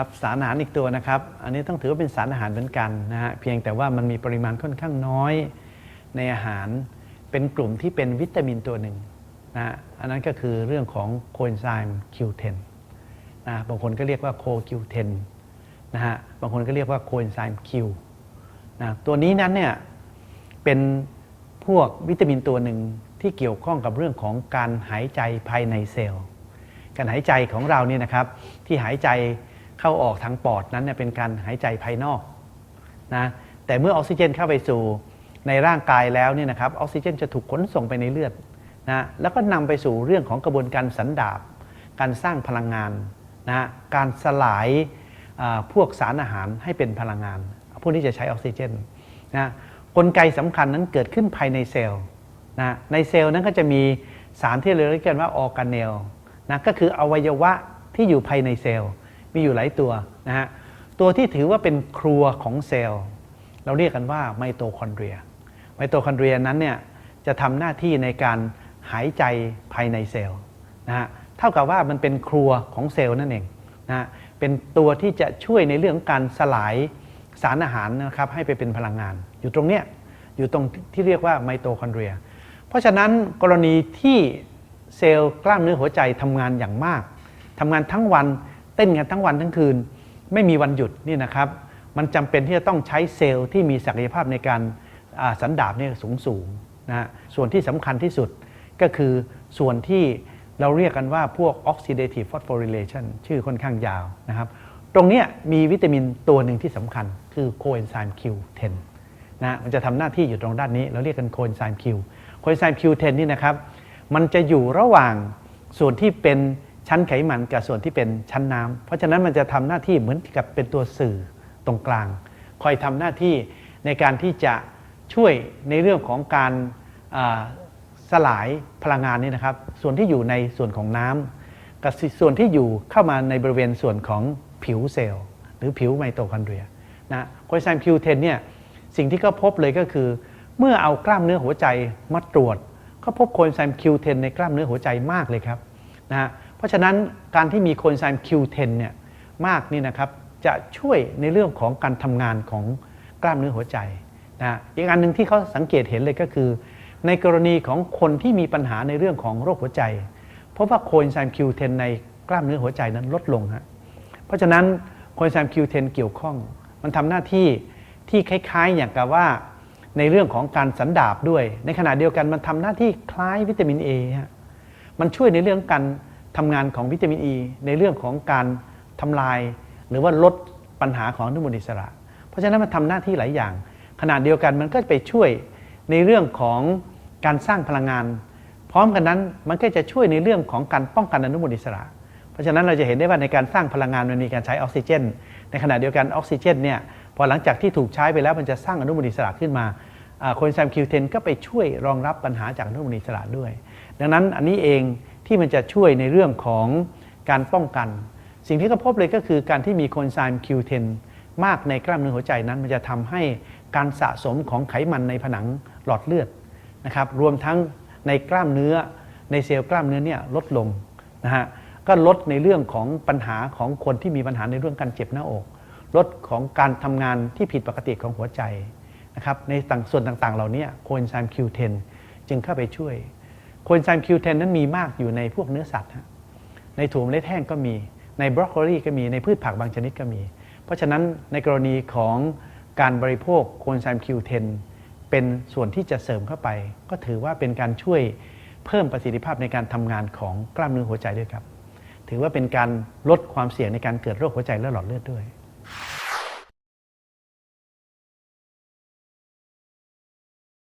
ครับสารอาหารอีกตัวนะครับ อันนี้ต้องถือว่าเป็นสารอาหารเหมือนกันนะฮะเพียงแต่ว่ามันมีปริมาณค่อนข้างน้อยในอาหารเป็นกลุ่มที่เป็นวิตามินตัวหนึ่งนะฮะอันนั้นก็คือเรื่องของโคเอนไซม์ Q10 นะบางคนก็เรียกว่าโค Q10 นะฮะบางคนก็เรียกว่าโคเอนไซม์ Q นะตัวนี้นั้นเนี่ยเป็นพวกวิตามินตัวหนึ่งที่เกี่ยวข้องกับเรื่องของการหายใจภายในเซลล์ การหายใจของเราเนี่ยนะครับที่หายใจ เข้าออกทางปอดนั้นเนเป็นการหายใจภายนอกนะแต่เมื่อออกซิเจนเข้าไปสู่ในร่างกายแล้วเนี่ยนะครับออกซิเจนจะถูกขนส่งไปในเลือดนะแล้วก็นำไปสู่เรื่องของกระบวนการสันดาบ การสร้างพลังงานนะการสลายพวกสารอาหารให้เป็นพลังงาน พวกนี้จะใช้ออกซิเจนนะกลไกสำคัญนั้นเกิดขึ้นภายในเซลล์นะในเซลล์นั้นก็จะมีสารที่เราเรียกกันว่าออร์แกเนลนะก็คืออวัยวะที่อยู่ภายในเซลล์ มีอยู่หลายตัวนะฮะตัวที่ถือว่าเป็นครัวของเซลล์ เราเรียกกันว่าไมโตคอนเดรีย ไมโตคอนเดรียนั้นเนี่ยจะทำหน้าที่ในการหายใจภายในเซลล์นะฮะเท่ากับว่ามันเป็นครัวของเซลล์นั่นเองนะฮะเป็นตัวที่จะช่วยในเรื่องของการสลายสารอาหารนะครับให้ไปเป็นพลังงาน อยู่ตรงเนี้ยอยู่ตรงที่เรียกว่าไมโตคอนเดรีย เพราะฉะนั้นกรณีที่เซลล์กล้ามเนื้อหัวใจทำงานอย่างมากทำงานทั้งวัน เต้นกันทั้งวันทั้งคืน ไม่มีวันหยุดนี่นะครับ มันจำเป็นที่จะต้องใช้เซลล์ที่มีศักยภาพในการสันดาบเนี่ยสูงสูงนะฮะส่วนที่สำคัญที่สุดก็คือส่วนที่เราเรียกกันว่าพวก oxidative phosphorylation ชื่อค่อนข้างยาวนะครับ ตรงนี้มีวิตามินตัวหนึ่งที่สำคัญคือโคเอนไซม์ Q10 นะฮะมันจะทำหน้าที่อยู่ตรงด้านนี้ เราเรียกกันโคเอนไซม์ Q โคเอนไซม์ Q10 นี่นะครับ มันจะอยู่ระหว่างส่วนที่เป็น ชั้นไขมันกับส่วนที่เป็นชั้นน้ำเพราะฉะนั้นมันจะทำหน้าที่เหมือนกับเป็นตัวสื่อตรงกลาง คอยทำหน้าที่ในการที่จะช่วยในเรื่องของการสลายพลังงานนี่นะครับ ส่วนที่อยู่ในส่วนของน้ำกับส่วนที่อยู่เข้ามาในบริเวณส่วนของผิวเซลล์หรือผิวไมโตคอนเดรียนะโคเอนไซม์ Q10 เนี่ยสิ่งที่เขาพบเลยก็คือ เมื่อเอากล้ามเนื้อหัวใจมาตรวจก็พบโคเอนไซม์ Q10 ในกล้ามเนื้อหัวใจมากเลยครับนะฮะ เพราะฉะนั้นการที่มีโคเอนไซม์ Q10 เนี่ยมากนี่นะครับจะช่วยในเรื่องของการทำงานของกล้ามเนื้อหัวใจนะอีกอันหนึ่งที่เขาสังเกตเห็นเลยก็คือ ในกรณีของคนที่มีปัญหาในเรื่องของโรคหัวใจพราะว่าโคเอนไซม์ Q10 ในกล้ามเนื้อหัวใจนั้นลดลงฮะเพราะฉะนั้นโคเอนไซม์ Q10 เกี่ยวข้อง มันทำหน้าที่ที่คล้ายๆ อย่างกับว่าในเรื่องของการสันดาบด้วย ในขณะเดียวกันมันทำหน้าที่คล้ายวิตามิน A ฮะมันช่วยในเรื่องการ ทำงานของวิตามิน E ในเรื่องของการทำลาย หรือว่าลดปัญหาของอนุมูลอิสระ เพราะฉะนั้นมันทำหน้าที่หลายอย่างขณะเดียวกันมันก็ไปช่วยในเรื่องของการสร้างพลังงาน พร้อมกันนั้นมันก็จะช่วยในเรื่องของการป้องกันอนุมูลอิสระ เพราะฉะนั้นเราจะเห็นได้ว่าในการสร้างพลังงานมันมีการใช้ออกซิเจน ในขณะเดียวกันออกซิเจนเนี่ยพอหลังจากที่ถูกใช้ไปแล้วมันจะสร้างอนุมูลอิสระขึ้นมาโคเอนไซม์ Q10 ก็ไปช่วยรองรับปัญหาจากอนุมูลอิสระด้วย ดังนั้นอันนี้เอง ที่มันจะช่วยในเรื่องของการป้องกัน สิ่งที่เขาพบเลยก็คือการที่มีโคนไซม์ Q10 มากในกล้ามเนื้อหัวใจนั้นมันจะทำให้การสะสมของไขมันในผนังหลอดเลือดนะครับรวมทั้งในกล้ามเนื้อในเซลล์กล้ามเนื้อเนี่ยลดลงนะฮะก็ลดในเรื่องของปัญหาของคนที่มีปัญหาในเรื่องการเจ็บหน้าอก ลดของการทำงานที่ผิดปกติของหัวใจนะครับในส่วนต่างๆ เหล่านี้โคเอนไซม์ Q10 จึงเข้าไปช่วย โคเอนไซม์ Q10 นั้นมีมากอยู่ในพวกเนื้อสัตว์ ในถั่วเมล็ดแห้งก็มี ในบรอกโคลีก็มี ในพืชผักบางชนิดก็มี เพราะฉะนั้นในกรณีของการบริโภคโคเอนไซม์ Q10 เป็นส่วนที่จะเสริมเข้าไป ก็ถือว่าเป็นการช่วยเพิ่มประสิทธิภาพในการทำงานของกล้ามเนื้อหัวใจด้วยครับ ถือว่าเป็นการลดความเสี่ยงในการเกิดโรคหัวใจและหลอดเลือดด้วย